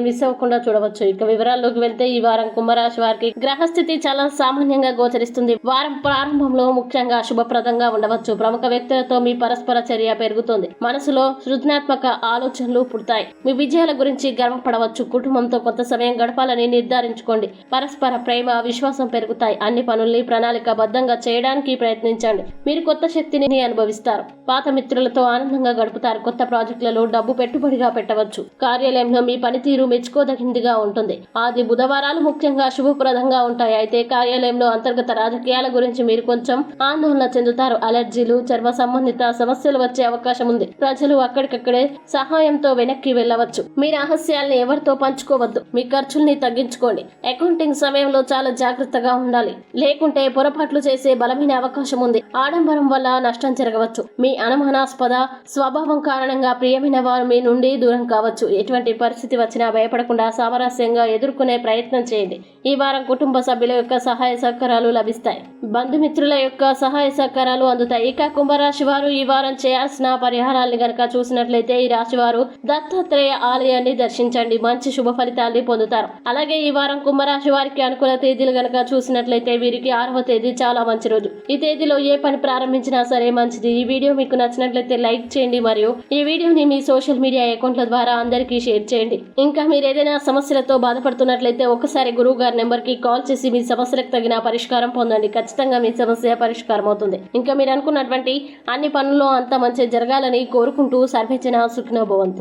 Miss అవ్వకుండా చూడవచ్చు. ఇక వివరాల్లోకి వెళ్తే ఈ వారం కుంభరాశి వారికి గ్రహస్థితి చాలా సామాన్యంగా గోచరిస్తుంది. వారం ప్రారంభంలో ముఖ్యంగా శుభప్రదంగా ఉండవచ్చు. ప్రముఖ వ్యక్తులతో మీ పరస్పర చర్య పెరుగుతుంది. మనసులో సృజనాత్మక ఆలోచనలు పుడతాయి. మీ విజయాల గురించి గర్వపడవచ్చు. కుటుంబంతో కొంత సమయం గడపాలని నిర్ధారించుకోండి. పరస్పర ప్రేమ విశ్వాసం పెరుగుతాయి. అన్ని పనుల్ని ప్రణాళికాబద్ధంగా చేయడానికి ప్రయత్నించండి. మీరు కొత్త శక్తిని అనుభవిస్తారు. పాత మిత్రులతో ఆనందంగా గడుపుతారు. కొత్త ప్రాజెక్టులలో డబ్బు పెట్టుబడిగా పెట్టవచ్చు. కార్యాలయంలో మీ పనితీరు మెచ్చుకోదగినదిగా ఉంటుంది. ఆది బుధవారాలు ముఖ్యంగా శుభప్రదంగా ఉంటాయి. అయితే కార్యాలయంలో అంతర్గత రాజకీయాల గురించి మీరు కొంచెం ఆందోళన చెందుతారు. అలర్జీలు చర్మ సంబంధిత సమస్యలు వచ్చే అవకాశం ఉంది. ప్రజలు అక్కడికక్కడే సహాయంతో వెనక్కి వెళ్ళవచ్చు. మీ రహస్యాల్ని ఎవరితో పంచుకోవద్దు. మీ ఖర్చుల్ని తగ్గించుకోండి. అకౌంటింగ్ సమయంలో చాలా జాగ్రత్తగా ఉండాలి. లేకుంటే పొరపాట్లు చేసే బలమైన అవకాశం ఉంది. ఆడంబరం వల్ల నష్టం జరగవచ్చు. మీ అనుమానాస్పద స్వభావం కారణంగా ప్రియమైన వారు మీ నుండి దూరం కావచ్చు. ఎటువంటి పరిస్థితి వచ్చినా భయపడకుండా సామరస్యంగా ఎదుర్కొనే ప్రయత్నం చేయండి. ఈ వారం కుటుంబ సభ్యుల యొక్క సహాయ సహకారాలు లభిస్తాయి. బంధుమిత్రుల యొక్క సహాయ సహకారాలు అందుతాయి. ఇక కుంభరాశి వారు ఈ వారం చేయాల్సిన పరిహారాన్ని గనక చూసినట్లయితే ఈ రాశి వారు దత్తాత్రేయ ఆలయాన్ని దర్శించండి. మంచి శుభ ఫలితాల్ని పొందుతారు. అలాగే ఈ వారం కుంభరాశి వారికి అనుకూల తేదీలు గనక చూసినట్లయితే వీరికి ఆరవ తేదీ చాలా మంచి రోజు. ఈ తేదీలో ఏ పని ప్రారంభించినా సరే మంచిది. ఈ వీడియో మీకు నచ్చినట్లయితే లైక్ చేయండి. మరియు ఈ వీడియోని మీ సోషల్ మీడియా అకౌంట్ల ద్వారా అందరికీ షేర్ చేయండి. ఇంకా మీరు ఏదైనా సమస్యలతో బాధపడుతున్నట్లయితే ఒకసారి గురువు గారి నెంబర్కి కాల్ చేసి మీ సమస్యలకు తగిన పరిష్కారం పొందండి. ఖచ్చితంగా మీ సమస్య పరిష్కారం అవుతుంది. ఇంకా మీరు అనుకున్నటువంటి అన్ని పనుల్లో అంత మంచి జరగాలని కోరుకుంటూ సర్వేచన సుఖినోభవంతు